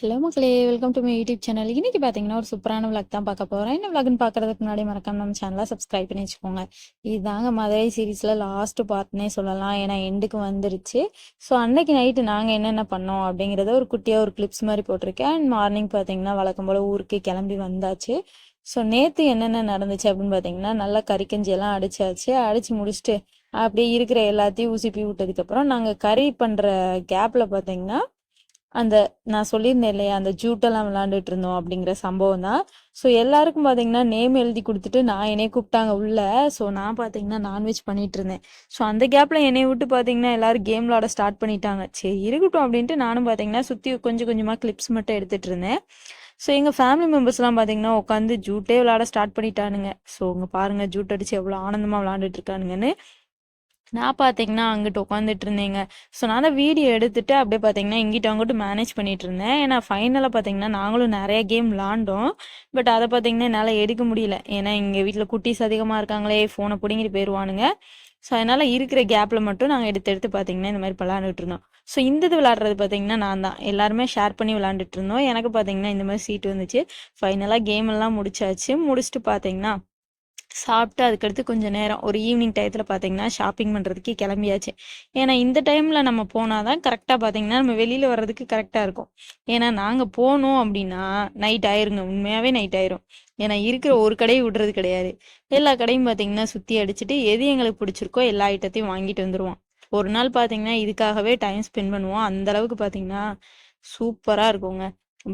Hello மக்களே welcome to my YouTube channel இன்னைக்கு பார்த்தீங்கன்னா ஒரு சூப்பரான விளக் தான் பார்க்க போகிறேன் என்ன vlogனு பார்க்கறதுக்கு முன்னாடி மறக்காம நம்ம சேனலை சப்ஸ்கிரைப் பண்ணி வச்சுக்கோங்க. இதுதாங்க மதுரை சீரீஸில் லாஸ்ட் பார்ட்னே சொல்லலாம். ஏன்னா எண்டுக்கு வந்துருச்சு. ஸோ அன்னைக்கு நைட்டு நாங்கள் என்னென்ன பண்ணோம் அப்படிங்கிறத ஒரு குட்டியாக ஒரு கிளிப்ஸ் மாதிரி போட்டிருக்கேன். அண்ட் மார்னிங் பார்த்தீங்கன்னா வழக்கம் போல் ஊருக்கு கிளம்பி வந்தாச்சு. ஸோ நேற்று என்னென்ன நடந்துச்சு அப்படின்னு பார்த்தீங்கன்னா நல்லா கறிக்கஞ்சியெல்லாம் அடிச்சாச்சு. அடிச்சு முடிச்சுட்டு அப்படியே இருக்கிற எல்லாத்தையும் ஊசிப்பி விட்டதுக்கப்புறம் நாங்கள் கறி பண்ணுற கேப்பில் பார்த்தீங்கன்னா அந்த நான் சொல்லியிருந்தேன் இல்லையா அந்த ஜூட்டெல்லாம் விளாண்டுட்டு இருந்தோம் அப்படிங்கிற சம்பவம் தான் ஸோ எல்லாருக்கும் பார்த்தீங்கன்னா நேம் எழுதி கொடுத்துட்டு நான் என்னைய கூப்பிட்டாங்க உள்ள. ஸோ நான் பார்த்தீங்கன்னா நான்வெஜ் பண்ணிட்டு இருந்தேன் ஸோ அந்த கேப்பில் என்னைய விட்டு பார்த்தீங்கன்னா எல்லாரும் கேம் விளாட ஸ்டார்ட் பண்ணிட்டாங்க. சரி இருக்கட்டும் அப்படின்ட்டு நானும் பார்த்தீங்கன்னா சுற்றி கொஞ்சம் கொஞ்சமாக கிளிப்ஸ் மட்டும் எடுத்துட்டு இருந்தேன் ஸோ எங்கள் ஃபேமிலி மெம்பர்ஸ்லாம் பார்த்தீங்கன்னா உட்காந்து ஜூட்டே விளாட ஸ்டார்ட் பண்ணிட்டானுங்க. ஸோ இங்கே பாருங்க ஜூட் அடிச்சு எவ்வளோ ஆனந்தமாக விளாண்டுட்டு இருக்கானுங்கன்னு நான் பார்த்தீங்கன்னா அங்கிட்டு உட்காந்துட்டு இருந்தேங்க ஸோ நான் வீடியோ எடுத்துட்டு அப்படியே பார்த்தீங்கன்னா இங்கிட்ட அங்கிட்டு மேனேஜ் பண்ணிட்டு இருந்தேன் ஏன்னா ஃபைனலாக பார்த்தீங்கன்னா நாங்களும் நிறைய கேம் விளாண்டோம். பட் அதை பார்த்தீங்கன்னா என்னால் எடுக்க முடியல. ஏன்னா எங்கள் வீட்டில் குட்டீஸ் அதிகமாக இருக்காங்களே ஃபோனை பிடிங்கிட்டு போயிடுவானுங்க ஸோ அதனால் இருக்கிற கேப்பில் மட்டும் நாங்கள் எடுத்து எடுத்து பார்த்தீங்கன்னா இந்த மாதிரி விளாண்டுட்டு இருந்தோம் ஸோ இந்த இது விளாட்றது பார்த்தீங்கன்னா நான் தான். எல்லாருமே ஷேர் பண்ணி விளாண்டுட்டு இருந்தோம் எனக்கு பார்த்தீங்கன்னா இந்த மாதிரி சீட் வந்துச்சு. ஃபைனலாக கேம் எல்லாம் முடிச்சாச்சு. முடிச்சுட்டு பார்த்தீங்கன்னா சாப்பிட்டு அதுக்கடுத்து கொஞ்சம் நேரம் ஒரு ஈவினிங் டயத்தில் பார்த்தீங்கன்னா ஷாப்பிங் பண்ணுறதுக்கே கிளம்பியாச்சு. ஏன்னா இந்த டைமில் நம்ம போனால் தான் கரெக்டாக பார்த்தீங்கன்னா நம்ம வெளியில் வர்றதுக்கு கரெக்டாக இருக்கும். ஏன்னா நாங்கள் போனோம் அப்படின்னா நைட் ஆயிருங்க. உண்மையாகவே நைட் ஆயிரும். ஏன்னா இருக்கிற ஒரு கடையை விடுறது கிடையாது. எல்லா கடையும் பார்த்தீங்கன்னா சுற்றி அடிச்சுட்டு எது எங்களுக்கு பிடிச்சிருக்கோ எல்லா ஐட்டத்தையும் வாங்கிட்டு வந்துடுவோம் ஒரு நாள் பார்த்தீங்கன்னா இதுக்காகவே டைம் ஸ்பெண்ட் பண்ணுவோம். அந்த அளவுக்கு பார்த்தீங்கன்னா சூப்பராக இருக்குங்க.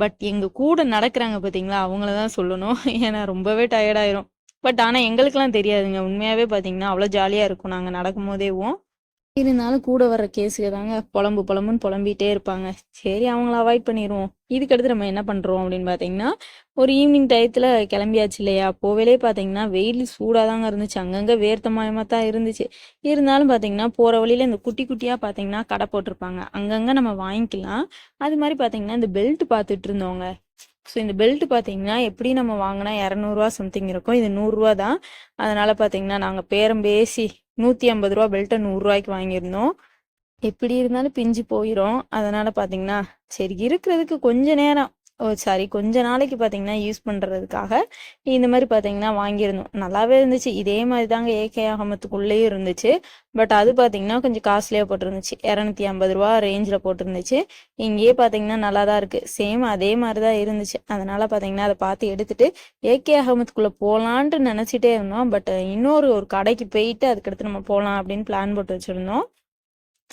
பட் எங்கள் கூட நடக்கிறாங்க பார்த்தீங்களா அவங்கள தான் சொல்லணும். ஏன்னா ரொம்பவே டயர்டாயிரும் பட் ஆனால் எங்களுக்கெல்லாம் தெரியாதுங்க. உண்மையாகவே பார்த்தீங்கன்னா அவ்வளோ ஜாலியாக இருக்கும். நாங்கள் நடக்கும் போதேவும் இருந்தாலும் கூட வர்ற கேஸுக்கு தாங்க புலம்பு புலம்புன்னு புலம்பிகிட்டே இருப்பாங்க. சரி அவங்கள அவாய்ட் பண்ணிடுவோம் இதுக்கடுத்து நம்ம என்ன பண்ணுறோம் அப்படின்னு பார்த்தீங்கன்னா ஒரு ஈவினிங் டயத்தில் கிளம்பியாச்சு இல்லையா? போவேலே பார்த்தீங்கன்னா வெயில் சூடாக தாங்க இருந்துச்சு. அங்கங்கே வேர்த்தமாயமாக தான் இருந்துச்சு. இருந்தாலும் பார்த்தீங்கன்னா போகிற வழியில் இந்த குட்டி குட்டியாக பார்த்தீங்கன்னா கடை போட்டிருப்பாங்க. அங்கங்கே நம்ம வாங்கிக்கலாம். அது மாதிரி பார்த்தீங்கன்னா இந்த பெல்ட் பார்த்துட்டு இருந்தோங்க. ஸோ இந்த பெல்ட் பார்த்தீங்கன்னா எப்படி நம்ம வாங்கினா இரநூறுவா சம்திங் இருக்கும். இது நூறுரூவா தான். அதனால பார்த்தீங்கன்னா நாங்கள் பேரம் பேசி நூற்றி ஐம்பது ரூபா பெல்ட்டை நூறுரூவாய்க்கு வாங்கியிருந்தோம். எப்படி இருந்தாலும் பிஞ்சு போயிடும் அதனால பார்த்தீங்கன்னா சரி இருக்கிறதுக்கு கொஞ்ச நேரம். சாரி. கொஞ்ச நாளைக்கு பார்த்தீங்கன்னா யூஸ் பண்ணுறதுக்காக இந்த மாதிரி பார்த்தீங்கன்னா வாங்கியிருந்தோம். நல்லாவே இருந்துச்சு. இதே மாதிரி தாங்க ஏகே அகமத்துக்குள்ளேயும் இருந்துச்சு. பட் அது பார்த்தீங்கன்னா கொஞ்சம் காஸ்ட்லியாக போட்டிருந்துச்சு. இரநூத்தி ஐம்பது ரூபா ரேஞ்சில் போட்டிருந்துச்சு. இங்கேயே பார்த்தீங்கன்னா நல்லா தான் இருக்குது சேம் அதே மாதிரி தான் இருந்துச்சு. அதனால் பார்த்தீங்கன்னா அதை பார்த்து எடுத்துட்டு ஏகே அகமத்துக்குள்ளே போகலான்ட்டு நினச்சிட்டே இருந்தோம். பட் இன்னொரு ஒரு கடைக்கு போயிட்டு அதுக்கடுத்து நம்ம போகலாம் அப்படின்னு பிளான் போட்டு வச்சுருந்தோம்.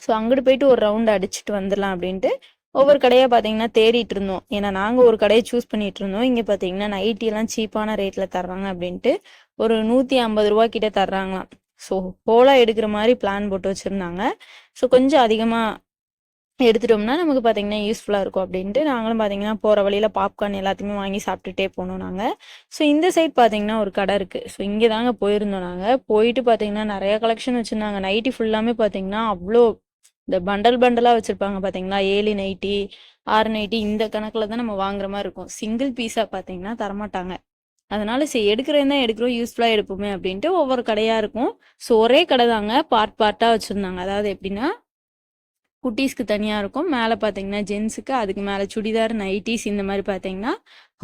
ஸோ அங்கிட்டு போயிட்டு ஒரு ரவுண்ட் அடிச்சுட்டு வந்துடலாம் அப்படின்ட்டு ஒவ்வொரு கடையாக பார்த்தீங்கன்னா தேடிட்டு இருந்தோம். ஏன்னா நாங்கள் ஒரு கடையை சூஸ் பண்ணிட்டு இருந்தோம். இங்கே பார்த்தீங்கன்னா நைட்டியெல்லாம் சீப்பான ரேட்டில் தர்றாங்க அப்படின்ட்டு ஒரு நூற்றி ஐம்பது ரூபா கிட்ட தர்றாங்களாம். ஸோ ஹோலாக எடுக்கிற மாதிரி பிளான் போட்டு வச்சுருந்தாங்க. ஸோ கொஞ்சம் அதிகமாக எடுத்துட்டோம்னா நமக்கு பார்த்தீங்கன்னா யூஸ்ஃபுல்லாக இருக்கும் அப்படின்ட்டு நாங்களும் பார்த்தீங்கன்னா போகிற வழியில் பாப்கார்ன் எல்லாத்தையுமே வாங்கி சாப்பிட்டுட்டே போனோம் நாங்கள் ஸோ இந்த சைட் பார்த்தீங்கன்னா ஒரு கடை இருக்குது ஸோ இங்கே தாங்க போயிருந்தோம் நாங்கள் போயிட்டு பார்த்தீங்கன்னா நிறையா கலெக்ஷன் வச்சுருந்தாங்க. நைட்டி ஃபுல்லாமே பார்த்தீங்கன்னா அவ்வளோ இந்த பண்டல் பண்டலாக வச்சுருப்பாங்க பார்த்தீங்களா ஏழு நைட்டி ஆறு நைட்டி இந்த கணக்கில் தான் நம்ம வாங்குற மாதிரி இருக்கும். சிங்கிள் பீஸாக பார்த்தீங்கன்னா தரமாட்டாங்க. அதனால சரி எடுக்கிறேன் தான் எடுக்கிறோம் யூஸ்ஃபுல்லாக எடுப்போமே அப்படின்ட்டு ஒவ்வொரு கடையாக இருக்கும். ஸோ ஒரே கடை தாங்க. பார்ட் பார்ட்டாக வச்சுருந்தாங்க. அதாவது எப்படின்னா குட்டீஸ்க்கு தனியாக இருக்கும். மேலே பார்த்தீங்கன்னா ஜென்ஸுக்கு அதுக்கு மேலே சுடிதார் நைட்டிஸ் இந்த மாதிரி பார்த்தீங்கன்னா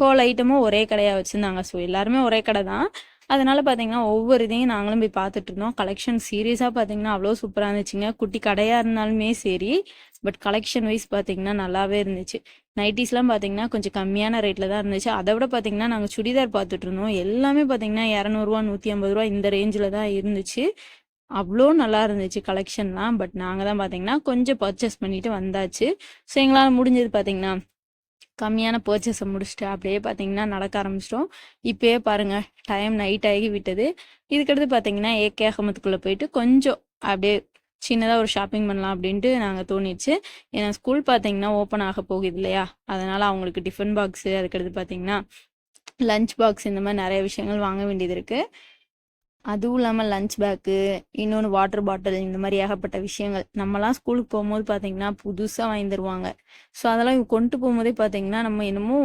ஹோல் ஐட்டமும் ஒரே கடையாக வச்சுருந்தாங்க. ஸோ எல்லாருமே ஒரே கடை தான். அதனால் பார்த்தீங்கன்னா ஒவ்வொரு இதையும் நாங்களும் போய் பார்த்துட்டு இருந்தோம். கலெக்ஷன் சீரியஸாக பார்த்தீங்கன்னா அவ்வளோ சூப்பராக இருந்துச்சுங்க. குட்டி கடையாக இருந்தாலுமே சரி பட் கலெக்ஷன் வைஸ் பார்த்தீங்கன்னா நல்லாவே இருந்துச்சு. நைட்டிஸ்லாம் பார்த்தீங்கன்னா கொஞ்சம் கம்மியான ரேட்டில் தான் இருந்துச்சு. அதை விட பார்த்தீங்கன்னா நாங்கள் சுடிதார் பார்த்துட்டு இருந்தோம். எல்லாமே பார்த்தீங்கன்னா இரநூறுவா நூற்றி ஐம்பது ரூபா இந்த ரேஞ்சில் தான் இருந்துச்சு. அவ்வளோ நல்லா இருந்துச்சு கலெக்ஷன்லாம் பட் நாங்கள் தான் பார்த்தீங்கன்னா கொஞ்சம் பர்ச்சேஸ் பண்ணிட்டு வந்தாச்சு. ஸோ எங்களால் முடிஞ்சது பார்த்தீங்கன்னா கம்மியான பர்ச்சேஸை முடிச்சுட்டு அப்படியே பார்த்தீங்கன்னா நடக்க ஆரம்பிச்சிட்டோம். இப்போயே பாருங்கள் டைம் நைட் ஆகி விட்டது. இதுக்கடுத்து பார்த்தீங்கன்னா ஏகே அகமத்துக்குள்ளே போயிட்டு கொஞ்சம் அப்படியே சின்னதாக ஒரு ஷாப்பிங் பண்ணலாம் அப்படின்ட்டு நாங்கள் தோணிடுச்சு ஏன்னா ஸ்கூல் பார்த்தீங்கன்னா ஓப்பன் ஆக போகுது இல்லையா? அதனால் அவங்களுக்கு டிஃபன் பாக்ஸு அதுக்கடுத்து பார்த்தீங்கன்னா லஞ்ச் பாக்ஸ் இந்த மாதிரி நிறைய விஷயங்கள் வாங்க வேண்டியது இருக்குது அதுவும் இல்லாமல் லஞ்ச் பேக்கு இன்னொன்று வாட்டர் பாட்டில் இந்த மாதிரி ஏகப்பட்ட விஷயங்கள். நம்மலாம் ஸ்கூலுக்கு போகும்போது பார்த்தீங்கன்னா புதுசாக வாங்கி தருவாங்க. ஸோ அதெல்லாம் இவங்க கொண்டு போகும்போதே பார்த்தீங்கன்னா நம்ம என்னமோ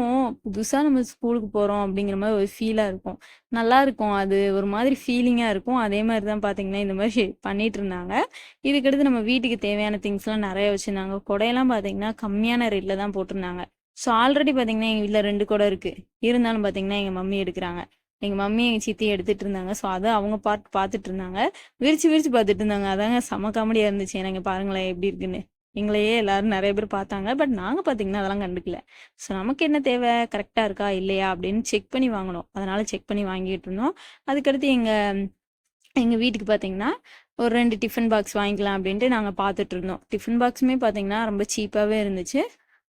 புதுசாக நம்ம ஸ்கூலுக்கு போகிறோம் அப்படிங்கிற மாதிரி ஒரு ஃபீலாக இருக்கும். நல்லா இருக்கும். அது ஒரு மாதிரி ஃபீலிங்காக இருக்கும். அதே மாதிரி தான் பார்த்தீங்கன்னா இந்த மாதிரி பண்ணிட்டு இருந்தாங்க. இதுக்கடுத்து நம்ம வீட்டுக்கு தேவையான திங்ஸ்லாம் நிறைய வச்சுருந்தாங்க. கொடையெல்லாம் பார்த்தீங்கன்னா கம்மியான ரேட்டில் தான் போட்டிருந்தாங்க. ஸோ ஆல்ரெடி பார்த்தீங்கன்னா எங்கள் வீட்டில் ரெண்டு குடம் இருக்குது இருந்தாலும் பார்த்தீங்கன்னா எங்கள் மம்மி எடுக்கிறாங்க. எங்கள் மம்மி எங்கள் சித்தி எடுத்துட்டு இருந்தாங்க ஸோ அதை அவங்க பார்த்து பார்த்துட்டு இருந்தாங்க விரிச்சு விரிச்சு பார்த்துட்டு இருந்தாங்க அதாங்க செம காமெடியாக இருந்துச்சு. எனக்கு பாருங்களேன் எப்படி இருக்குன்னு. எங்களையே எல்லாரும் நிறைய பேர் பார்த்தாங்க. பட் நாங்கள் பார்த்தீங்கன்னா அதெல்லாம் கண்டுக்கல. ஸோ நமக்கு என்ன தேவை? கரெக்டாக இருக்கா? இல்லையா? அப்படின்னு செக் பண்ணி வாங்கணும் அதனால செக் பண்ணி வாங்கிட்டு இருந்தோம். அதுக்கடுத்து எங்கள் எங்கள் வீட்டுக்கு பார்த்தீங்கன்னா ஒரு ரெண்டு டிஃபன் பாக்ஸ் வாங்கிக்கலாம் அப்படின்ட்டு நாங்கள் பார்த்துட்டு இருந்தோம் டிஃபன் பாக்ஸுமே பார்த்தீங்கன்னா ரொம்ப சீப்பாகவே இருந்துச்சு.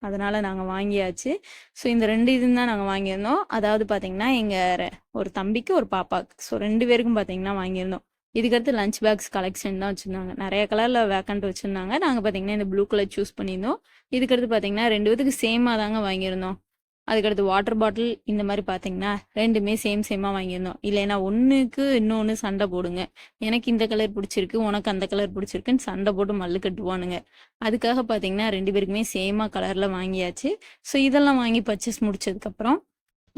அதனால் நாங்கள் வாங்கியாச்சு. ஸோ இந்த ரெண்டு இது தான் நாங்கள் வாங்கியிருந்தோம். அதாவது பார்த்தீங்கன்னா எங்கள் ஒரு தம்பிக்கு ஒரு பாப்பாவுக்கு ஸோ ரெண்டு பேருக்கும் பார்த்தீங்கன்னா வாங்கியிருந்தோம். இதுக்கடுத்து லஞ்ச் பேக்ஸ் கலெக்ஷன் தான் வச்சுருந்தாங்க. நிறைய கலரில் வேக்கண்ட் வச்சுருந்தாங்க. நாங்கள் பார்த்தீங்கன்னா இந்த ப்ளூ கலர் சூஸ் பண்ணியிருந்தோம். இதுக்கடுத்து பார்த்தீங்கன்னா ரெண்டு பேத்துக்கு சேமாக தாங்க வாங்கியிருந்தோம். அதுக்கடுத்து வாட்டர் பாட்டில் இந்த மாதிரி பார்த்தீங்கன்னா ரெண்டுமே சேம் சேமாக வாங்கியிருந்தோம். இல்லைன்னா ஒன்றுக்கு இன்னொன்று சண்டை போடுங்க. எனக்கு இந்த கலர் பிடிச்சிருக்கு உனக்கு அந்த கலர் பிடிச்சிருக்குன்னு சண்டை போட்டு மல்லு கட்டுவானுங்க. அதுக்காக பார்த்தீங்கன்னா ரெண்டு பேருக்குமே சேமாக கலரில் வாங்கியாச்சு. ஸோ இதெல்லாம் வாங்கி பர்ச்சேஸ் முடிச்சதுக்கப்புறம்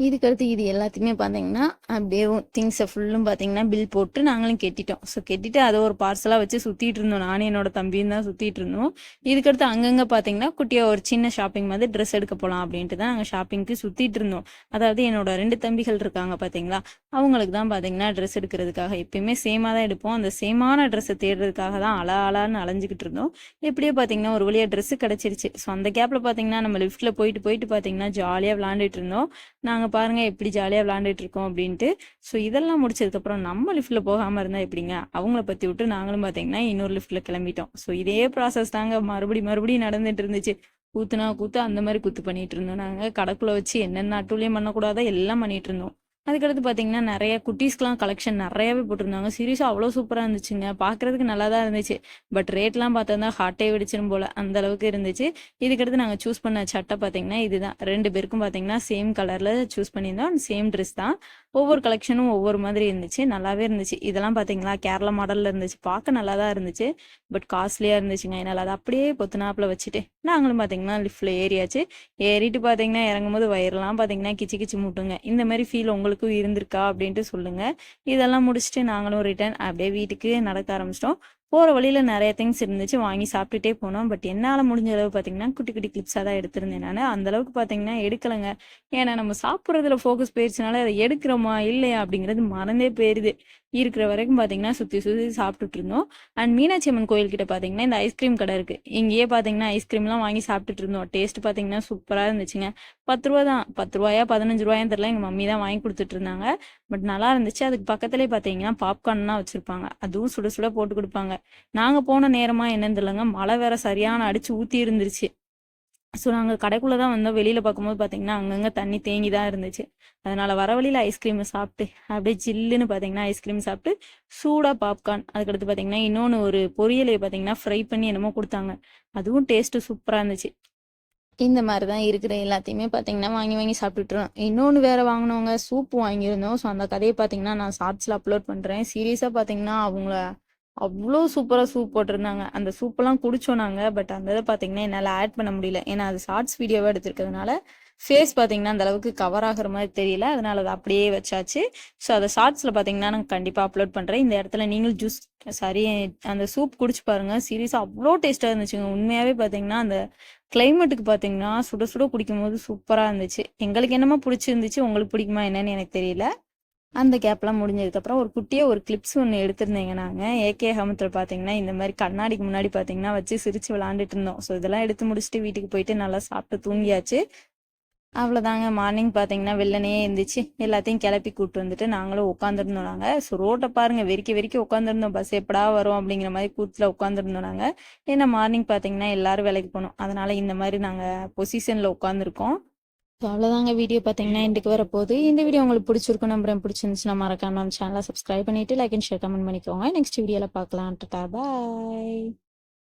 இதுக்கடுத்து இது எல்லாத்தையுமே பார்த்தீங்கன்னா அப்படியே திங்ஸை ஃபுல்லும் பார்த்தீங்கன்னா பில் போட்டு நாங்களும் கெட்டிட்டோம். ஸோ கெட்டிட்டு அதை ஒரு பார்சலாக வச்சு சுற்றிட்டு இருந்தோம். நானும் என்னோட தம்பியும் தான் சுற்றிட்டு இருந்தோம். இதுக்கடுத்து அங்கங்கே பார்த்தீங்கன்னா குட்டியாக ஒரு சின்ன ஷாப்பிங் மாதிரி ட்ரெஸ் எடுக்க போகலாம் அப்படின்ட்டு தான் நாங்கள் ஷாப்பிங்க்கு சுற்றிட்டு இருந்தோம். அதாவது என்னோட ரெண்டு தம்பிகள் இருக்காங்க பார்த்தீங்களா அவங்களுக்கு தான் பார்த்தீங்கன்னா ட்ரெஸ் எடுக்கிறதுக்காக எப்பயுமே சேமாக தான் எடுப்போம். அந்த சேமான ட்ரெஸ்ஸை தேடுறதுக்காக தான் அலா அலான்னு அலைஞ்சிக்கிட்டு இருந்தோம். எப்படியோ பார்த்தீங்கன்னா ஒரு வழியாக ட்ரெஸ்ஸு கிடச்சிருச்சு. ஸோ அந்த கேப்பில் பார்த்தீங்கன்னா நம்ம லிஃப்ட்டில் போயிட்டு போயிட்டு பார்த்தீங்கன்னா ஜாலியாக விளாண்டுட்டு இருந்தோம். நாங்கள் பாருங்க எப்படி ஜாலியாக விளாண்டுட்டு இருக்கோம் அப்படின்ட்டு. ஸோ இதெல்லாம் முடிச்சதுக்கப்புறம் நம்ம லிஃப்ட்டில் போகாமல் இருந்தால் எப்படிங்க? அவங்கள பற்றி விட்டு நாங்களும் பார்த்தீங்கன்னா இன்னொரு லிஃப்ட்டில் கிளம்பிட்டோம். ஸோ இதே ப்ராசஸ் தாங்க. மறுபடி மறுபடியும் நடந்துட்டு இருந்துச்சு. கூத்துனா கூத்து அந்த மாதிரி கூத்து பண்ணிட்டு இருந்தோம் நாங்கள் கடைக்குள்ள வச்சு என்னென்ன அட்டூழியம் பண்ணக்கூடாதோ எல்லாம் பண்ணிட்டு இருந்தோம். அதுக்கடுத்து பார்த்தீங்கன்னா நிறைய குட்டீஸ்க்கெலாம் கலெக்ஷன் நிறையவே போட்டிருந்தாங்க. சீரியஸாக அவ்வளோ சூப்பராக இருந்துச்சுங்க. பார்க்குறதுக்கு நல்லா தான் இருந்துச்சு. பட் ரேட்லாம் பார்த்தோம்னா ஹார்ட்டே வெடிச்சிடும் போல் அந்த அளவுக்கு இருந்துச்சு. இதுக்கடுத்து நாங்கள் சூஸ் பண்ண சட்டை பார்த்தீங்கன்னா இதுதான். ரெண்டு பேருக்கும் பார்த்தீங்கன்னா சேம் கலரில் சூஸ் பண்ணியிருந்தோம். சேம் ட்ரெஸ் தான். ஒவ்வொரு கலெக்ஷனும் ஒவ்வொரு மாதிரி இருந்துச்சு. நல்லாவே இருந்துச்சு. இதெல்லாம் பார்த்தீங்களா கேரளா மாடலில் இருந்துச்சு. பார்க்க நல்லா தான் இருந்துச்சு. பட் காஸ்ட்லியாக இருந்துச்சுங்க. என்னால் அதை அப்படியே பொத்துனாப்பில் வச்சுட்டு நாங்களும் பார்த்தீங்கன்னா லிஃப்ட்டில் ஏறியாச்சு. ஏறிட்டு பார்த்தீங்கன்னா இறங்கும் போது வயிறெல்லாம் பார்த்தீங்கன்னா கிச்சு கிச்சு மூட்டுங்க. இந்த மாதிரி ஃபீல் உங்களுக்கும் இருந்திருக்கா அப்படின்ட்டு சொல்லுங்கள் இதெல்லாம் முடிச்சுட்டு நாங்களும் ரிட்டர்ன் அப்படியே வீட்டுக்கு நடக்க ஆரம்பிச்சிட்டோம். போகிற வழியில் நிறைய திங்ஸ் இருந்துச்சு. வாங்கி சாப்பிட்டுட்டே போனோம். பட் என்னால் முடிஞ்ச அளவு பார்த்தீங்கன்னா குட்டி குட்டி கிளிப்ஸாக தான் எடுத்திருந்தேன் நான். அந்தளவுக்கு பார்த்தீங்கன்னா எடுக்கலைங்க. ஏன்னா நம்ம சாப்பிட்றதுல ஃபோக்கஸ் போயிடுச்சுனால அதை எடுக்கிறோமா இல்லையா அப்படிங்கிறது மறந்தே போயிருது. இருக்கிற வரைக்கும் பார்த்தீங்கன்னா சுற்றி சுற்றி சாப்பிட்டுட்டு இருந்தோம் அண்ட் மீனாட்சி அம்மன் கோயில்கிட்ட பார்த்தீங்கன்னா இந்த ஐஸ்கிரீம் கடை இருக்குது இங்கேயே பார்த்தீங்கன்னா ஐஸ்கிரீம்லாம் வாங்கி சாப்பிட்டுட்டு இருந்தோம் டேஸ்ட் பார்த்தீங்கன்னா சூப்பராக இருந்துச்சுங்க. பத்து ரூபா தான். பத்து ரூபாயா பதினஞ்சு ரூபாயான்னு தெரில எங்கள் மம்மி தான் வாங்கி கொடுத்துட்டு இருந்தாங்க பட் நல்லா இருந்துச்சு. அதுக்கு பக்கத்துலேயே பார்த்தீங்கன்னா பாப்கார்ன்லாம் வச்சுருப்பாங்க. அதுவும் சுட சுட போட்டு கொடுப்பாங்க. நாங்கள் போன நேரமாக என்னன்னு தெரியலங்க. மழை வேற சரியான அடித்து ஊற்றி இருந்துருச்சு. ஸோ நாங்கள் கடைக்குள்ளே தான் வந்தோம். வெளியில் பார்க்கும்போது பார்த்தீங்கன்னா அங்கங்கே தண்ணி தேங்கி தான் இருந்துச்சு. அதனால் வர வழியில் ஐஸ்கிரீமை சாப்பிட்டு அப்படியே ஜில்லுன்னு பார்த்தீங்கன்னா ஐஸ்கிரீம் சாப்பிட்டு சூடாக பாப்கார்ன் அதுக்கடுத்து பார்த்தீங்கன்னா இன்னொன்று ஒரு பொரியலை பார்த்தீங்கன்னா ஃப்ரை பண்ணி என்னமோ கொடுத்தாங்க. அதுவும் டேஸ்ட்டு சூப்பராக இருந்துச்சு. இந்த மாதிரி தான் இருக்கிற எல்லாத்தையுமே பார்த்தீங்கன்னா வாங்கி வாங்கி சாப்பிட்டுட்டுருவோம் இன்னொன்று வேறு வாங்கினவங்க சூப் வாங்கியிருந்தோம். ஸோ அந்த கதையை பார்த்தீங்கன்னா நான் ஷார்ட்ஸில் அப்லோட் பண்ணுறேன் சீரியஸாக பார்த்தீங்கன்னா அவங்கள அவ்வளோ சூப்பராக சூப் போட்டிருந்தாங்க. அந்த சூப்பெல்லாம் குடிச்சோம் நாங்கள் பட் அந்த இதை பார்த்தீங்கன்னா என்னால் ஆட் பண்ண முடியல. ஏன்னா அது ஷார்ட்ஸ் வீடியோவாக எடுத்திருக்கிறதுனால ஃபேஸ் பார்த்தீங்கன்னா அந்த அளவுக்கு கவர் ஆகிற மாதிரி தெரியல. அதனால அதை அப்படியே வச்சாச்சு. ஸோ அதை ஷார்ட்ஸில் பார்த்தீங்கன்னா நான் கண்டிப்பாக அப்லோட் பண்ணுறேன் இந்த இடத்துல நீங்களும் ஜூஸ் சாரி அந்த சூப் குடிச்சு பாருங்க. சீரியஸாக அவ்வளோ டேஸ்ட்டாக இருந்துச்சுங்க. உண்மையாகவே பார்த்தீங்கன்னா அந்த கிளைமேட்டுக்கு பார்த்தீங்கன்னா சுட சுட குடிக்கும் போது சூப்பராக இருந்துச்சு. எங்களுக்கு என்னமோ பிடிச்சிருந்துச்சு. உங்களுக்கு பிடிக்குமா என்னன்னு எனக்கு தெரியல. அந்த கேப்லாம் முடிஞ்சதுக்கப்புறம் ஒரு குட்டியாக ஒரு கிளிப்ஸ் ஒன்று எடுத்திருந்தேங்க நாங்கள் ஏகே ஹமத்தில் பார்த்தீங்கன்னா இந்த மாதிரி கண்ணாடிக்கு முன்னாடி பார்த்தீங்கன்னா வச்சு சிரித்து விளாண்டுட்டு இருந்தோம். ஸோ இதெல்லாம் எடுத்து முடிச்சுட்டு வீட்டுக்கு போயிட்டு நல்லா சாப்பிட்டு தூங்கியாச்சு. அவ்வளோதாங்க மார்னிங் பார்த்தீங்கன்னா வெள்ளனையே இருந்துச்சு எல்லாத்தையும் கிளப்பி கூப்பிட்டு வந்துட்டு நாங்களும் உட்காந்துருந்தோம் நாங்கள் ஸோ ரோட்டை பாருங்கள் வெறிக்க வெறிக்க உட்காந்துருந்தோம் பஸ் எப்படா வரும் அப்படிங்கிற மாதிரி கூத்தில் உட்காந்துருந்தோம் நாங்கள் ஏன்னா மார்னிங் பார்த்தீங்கன்னா எல்லாரும் வேலைக்கு போனோம் அதனால் இந்த மாதிரி நாங்கள் பொசிஷனில் உட்காந்துருக்கோம் ஸோ அவ்வளோதாங்க வீடியோ பார்த்தீங்கன்னா இன்றைக்கு போகுது இந்த வீடியோ உங்களுக்கு பிடிச்சிருக்கும் நம்புறேன். பிடிச்சிருந்துச்சுன்னா மறக்காம நம்ம சேனலை சப்ஸ்கிரைப் பண்ணிவிட்டு லைக் அண்ட் ஷேர் கமெண்ட் பண்ணிக்கோங்க. நெக்ஸ்ட் வீடியோவில் பார்க்கலாம் பாய்